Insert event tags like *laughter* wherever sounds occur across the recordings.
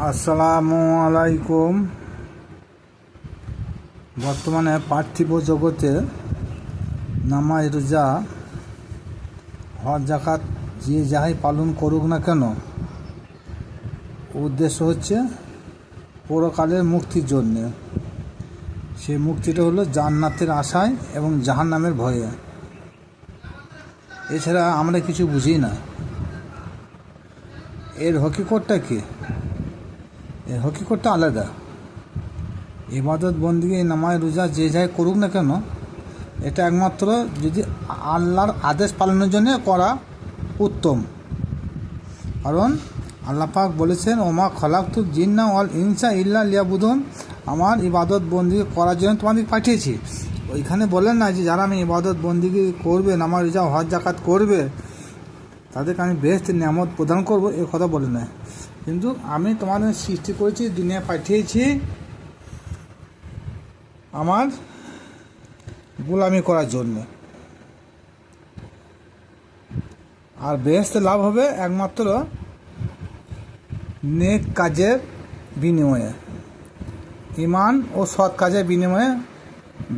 আসসালামু আলাইকুম। বর্তমানে পার্থিব জগতে নামাজ রোজা, হজ জাকাত যে যাহাই পালন করুক না কেন, উদ্দেশ্য হচ্ছে পরকালের মুক্তির জন্যে। সেই মুক্তিটা হলো জান্নাতের আশায় এবং জাহান্নামের ভয়ে। এছাড়া আমরা কিছু বুঝি না। এর হকিকতটা কি? এর হকিকতটা আলাদা। ইবাদত বন্দিগি নামাজ রোজা যে যাই করুক না কেন, এটা একমাত্র যদি আল্লাহর আদেশ পালনের জন্য করা উত্তম। কারণ আল্লাহ পাক বলেছেন, ওমা খলাকতু জিন্না ওয়াল ইনসা ইল্লা লিয়াবুদুন। আমার ইবাদত বন্দিগি করার জন্য তোমাদের পাঠিয়েছি। ওইখানে বলেন না যে, যারা আমি ইবাদত বন্দিগি করবে নামাজ রোজা, হজ জাকাত করবে, তাদেরকে আমি বেস্ট নিয়ামত প্রদান করব। এ কথা বলে না। কিন্তু আমি তোমাদের সৃষ্টি করেছি, দুনিয়া পাঠিয়েছি। আমার গোলামি করার জন্য। আর বেহেস্ত লাভ হবে একমাত্র নেক কাজের বিনিময়ে। ইমান ও সৎ কাজের বিনিময়ে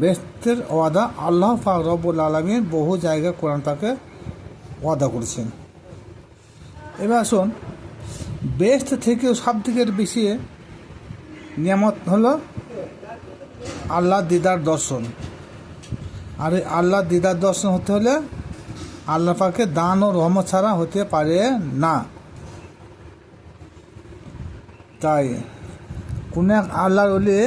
বেস্তের ওয়াদা আল্লাহ রব্বুল আলমীর বহু জায়গায় কোরআন তাকে ওয়াদা করেছেন। এবার আসুন বেস্ট থেকেও সব থেকে বেশি নিয়ামত হলো আল্লাহ দিদার দর্শন। আর এই আল্লাহ দিদার দর্শন হতে হলে আল্লাহ পাকে দান ও রহমত ছাড়া হতে পারে না। তাই কোন এক আল্লাহর হলে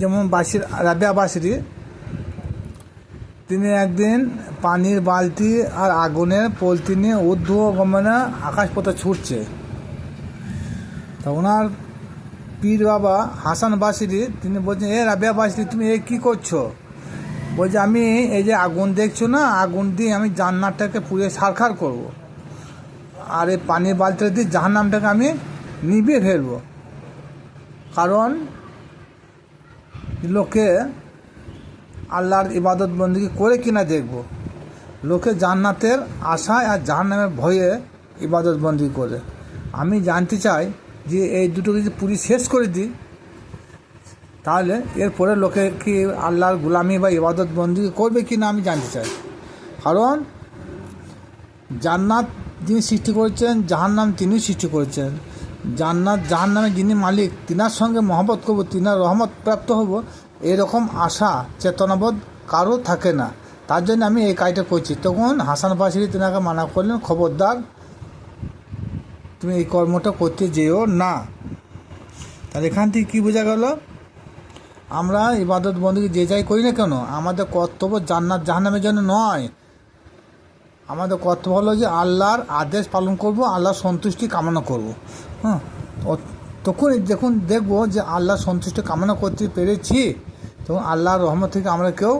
যেমন বাসির, রাবিয়া বাসিরি তিনি একদিন পানির বালতি আর আগুনের পলতি নিয়ে ঊর্ধ্ব গমনে আকাশ পথে ছুটছে। তা ওনার পীর বাবা হাসান বাসিরি, তিনি বলছেন, এ রাবিয়া বাসিরি, তুমি এ কী করছ? বলছে, আমি এই যে আগুন দেখছ না, আগুন দিয়ে আমি জান্নাতটাকে পুড়ে সারখার করব। আর এই পানির বালতিটা দিয়ে জাহান্নামটাকে আমি নিভিয়ে ফেলব। কারণ, লোকে আল্লাহর ইবাদত বন্দিকে করে কিনা দেখব। লোকে জান্নাতের আশায় আর জাহান্নামের ভয়ে ইবাদত বন্দি করে। আমি জানতে চাই যে এই দুটোকে যদি পুরি শেষ করে দিই, তাহলে এরপরে লোকে কি আল্লাহর গুলামি বা ইবাদত বন্দি করবে কি না আমি জানতে চাই। কারণ জান্নাত যিনি সৃষ্টি করেছেন, জাহান্নাম তিনি সৃষ্টি করেছেন। জান্নাত জাহান্নামে যিনি মালিক, তিনার সঙ্গে মহব্বত করব, তিনার রহমত প্রাপ্ত হব এরকম আশা, চেতনাবোধ কারও থাকে না। তার জন্য আমি এই কাজটা করছি। তখন হাসান বাসিরি তিনাকে মানা করলেন, খবরদার, তুমি এই কর্মটা করতে যেও না। তাহলে এখান থেকে কী বোঝা গেল? আমরা ইবাদত বন্দী যে যাই করি না কেন, আমাদের কর্তব্য জান্নাত জাহান্নামের জন্য নয়। আমাদের কর্তব্য হলো যে আল্লাহর আদেশ পালন করব, আল্লাহর সন্তুষ্টি কামনা করব। হ্যাঁ? তখন দেখুন, দেখব যে আল্লাহর সন্তুষ্টি কামনা করতে পেরেছি। তখন আল্লাহর রহমত থেকে আমরা কেউ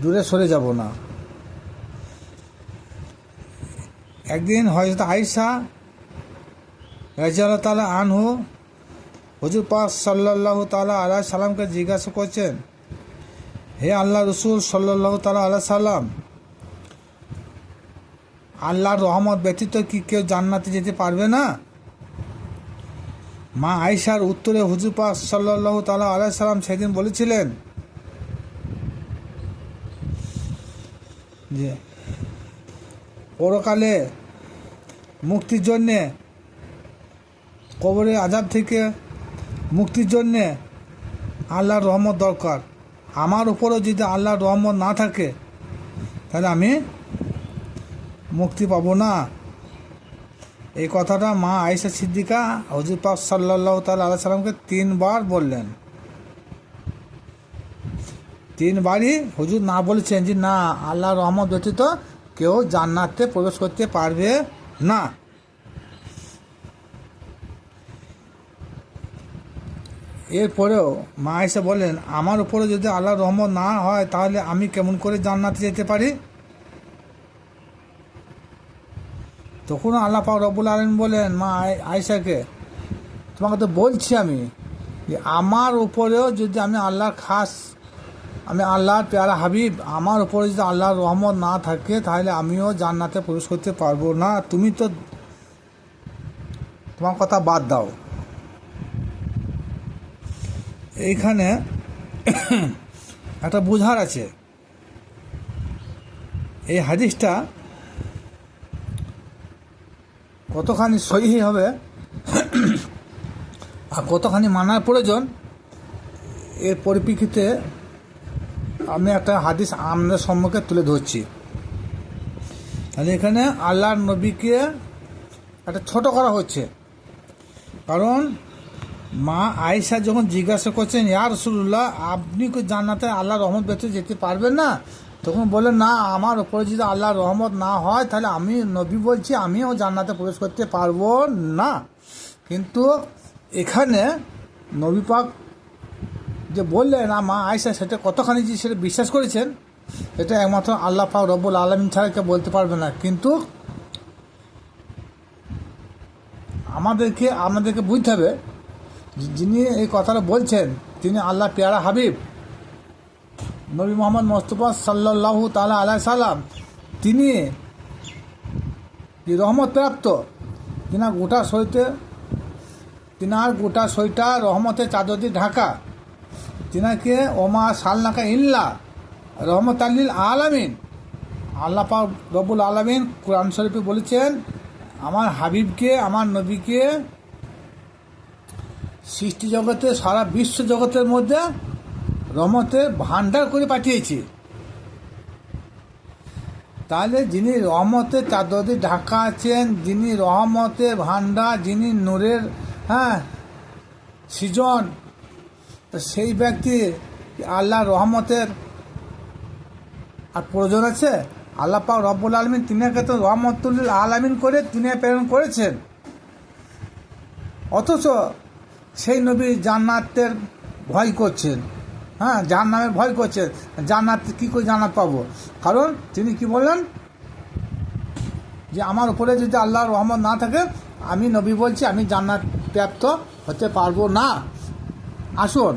দূরে সরে যাব না। একদিন হয়তো আয়সা রাজিয়াল্লাহ তালা আনহু হজুর পাক সাল্লাহ তালা আল্লাহ সাল্লামকে জিজ্ঞাসা করছেন, হে আল্লাহ রসুল সাল্লাহ তালা আল্লাহ সাল্লাম, আল্লাহর রহমত ব্যতীত কি কেউ জান্নাতে যেতে পারবে না? মা আয়সার উত্তরে হুজুর পাক সাল্লাহ তালা আল্লাহ সাল্লাম সেদিন বলেছিলেন যে, পরকালে মুক্তির জন্যে, কবরের আজাব থেকে মুক্তির জন্যে আল্লাহর রহমত দরকার। আমার উপরও যদি আল্লাহর রহমত না থাকে, তাহলে আমি মুক্তি পাবো না। এই কথাটা মা আয়েশা সিদ্দিকা হজুর পাক সাল্লাহ তাল আল্লাহ সাল্লামকে তিনবার বললেন। তিনবারই হুজুর না বলেছেন যে, না, আল্লাহ রহমত ব্যতীত কেউ জান্নাতে প্রবেশ করতে পারবে না। এরপরেও মা এসে বলেন আমার উপরে যদি আল্লাহর রহমত না হয়, তাহলে আমি কেমন করে জান্নাতে যেতে পারি? তখন আল্লাহ পাক রব্বুল আলম বলেন, মা আয়- আয়েশাকে, তোমাকে তো বলছি আমি যে আমার উপরেও যদি আমি আল্লাহর খাস, আমি আল্লাহর পেয়ারা হাবিব, আমার উপরে যদি আল্লাহর রহমত না থাকে, তাহলে আমিও জান্নাতে প্রবেশ করতে পারব না। তুমি তো তোমার কথা বাদ দাও। এইখানে *clears throat* একটা বোঝার আছে। এই হাদিসটা কতখানি সহি হবে আর কতখানি মানার প্রয়োজন, এর পরিপ্রেক্ষিতে আমি একটা হাদিস আমাদের সম্মুখে তুলে ধরছি। তাহলে এখানে আল্লাহর নবীকে একটা ছোট করা হচ্ছে। কারণ মা আয়েশা যখন জিজ্ঞাসা করছেন, ইয়া রসুল্লাহ আপনি কি জান্নাতে আল্লাহ রহমত বেঁচে যেতে পারবেন না? তখন বললেন না, আমার উপরে যদি আল্লাহ রহমত না হয়, তাহলে আমি নবী বলছি, আমিও জান্নাতে প্রবেশ করতে পারব না। কিন্তু এখানে নবী পাক যে বললেন মা আয়সা সেটা কতখানি যে সেটা বিশ্বাস করেছেন, এটা একমাত্র আল্লাহ পাক রব্বুল আলমিন ছাড়া কেউ বলতে পারবে না। কিন্তু আমাদেরকে আমাদেরকে বুঝতে হবে যিনি এই কথাটা বলছেন, তিনি আল্লাহ পেয়ারা হাবিব। নবী মোহাম্মদ মোস্তফা সাল্লাহ তালা আলাই সাল্লাম, তিনি রহমত প্রাপ্ত, তিনার গোটা সইতে তিনার গোটা সইটা রহমতের চাদর দিয়ে ঢাকা। তিনাকে ওমা সালনাকা ইল্লা রহমত আল্লিল আলামিন। আল্লাহ পাক রব্বুল আলমিন কোরআন শরীফে বলেছেন, আমার হাবিবকে, আমার নবীকে সৃষ্টি জগতে, সারা বিশ্ব জগতের মধ্যে রহমতের ভাণ্ডার করে পাঠিয়েছি। তাহলে যিনি রহমতের চাদর ঢাকা আছেন, যিনি রহমতের ভাণ্ডার, যিনি নূরের হ্যাঁ সৃজন সেই ব্যক্তি আল্লাহ রহমতের আর প্রয়োজন আছে? আল্লাহ পাক রব্বুল আলমিন তিনাকে তো রহমতুল্লিল আলামিন করে তিনি প্রেরণ করেছেন। অথচ সেই নবী জান্নাতের ভয় করছেন। হ্যাঁ যার নামে ভয় করছেন জান্নাত, কী করে জান্নাত পাবো? কারণ তিনি কি বললেন? যে আমার উপরে যদি আল্লাহর রহমত না থাকে, আমি নবী বলছি, আমি জান্নাত প্রাপ্ত হতে পারব না। আসুন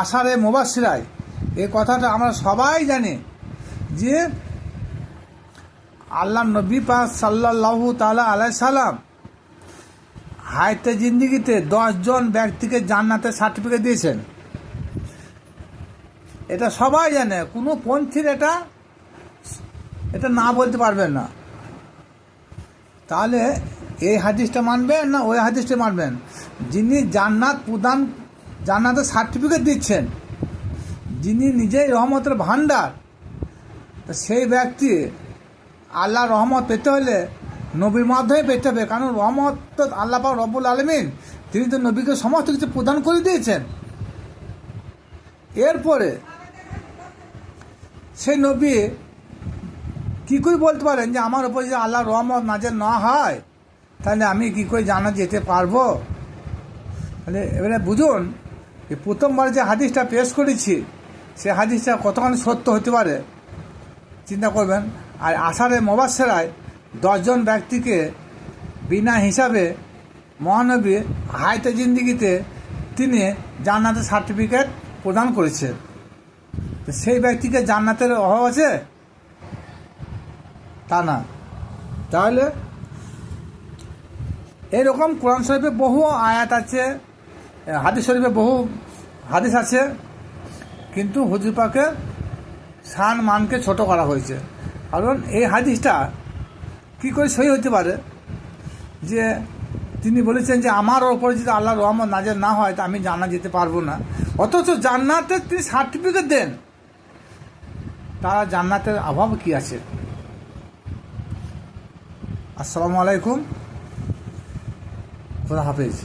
আষাঢ়ে মোবাসিরায় এই কথাটা আমরা সবাই জানি যে আল্লাহ নবী পাক সাল্লাহু তালা আলাই সালাম হায়তে জিন্দিগিতে দশজন ব্যক্তিকে জান্নাতের সার্টিফিকেট দিয়েছেন। এটা সবাই জানে, কোনো পন্থীর এটা এটা না বলতে পারবেন না। তাহলে এই হাদিসটা মানবেন না ওই হাদিসটা মানবেন? যিনি জান্নাত প্রদান, জান্নাতের সার্টিফিকেট দিচ্ছেন, যিনি নিজেই রহমতের ভাণ্ডার সেই ব্যক্তি আল্লাহ রহমত পেতে হলে নবীর মাধ্যমে পেতে হবে। কারণ রহমত তো আল্লাহ পাক রব্বুল আলমিন, তিনি তো নবীকে সমস্ত কিছু প্রদান করে দিয়েছেন। এরপরে সেই নবী কী করে বলতে পারেন যে আমার উপর যদি আল্লাহ রহমত নাজের না হয়, তাহলে আমি কী করে জানা যেতে পারব? তাহলে এবারে বুঝুন যে প্রথমবার যে হাদিসটা পেশ করেছি, সে হাদিসটা কতখানি সত্য হতে পারে? চিন্তা করবেন। আর আষাঢ়ে মবাসেরায় দশজন ব্যক্তিকে বিনা হিসাবে মহানবী হায়তে জিন্দিগিতে তিনি জান্নাতের সার্টিফিকেট প্রদান করেছেন। সেই ব্যক্তিকে জান্নাতের অভাব আছে? তা না। তাহলে এরকম কোরআন শরীফে বহু আয়াত আছে হাদিস শরীফে বহু হাদিস আছে, কিন্তু হুজুর পাকের শান মানকে ছোট করা হয়েছে। কারণ এই হাদিসটা কী করে সই হতে পারে? যে তিনি বলেছেন যে আমার ওপরে যদি আল্লাহ রহমত নাজের না হয়, তা আমি জানা যেতে পারব না। অথচ জান্নাতের তিনি সার্টিফিকেট দেন। তারা জান্নাতের অভাব কি আছে? আসসালামু আলাইকুম। খুদা হাফেজ।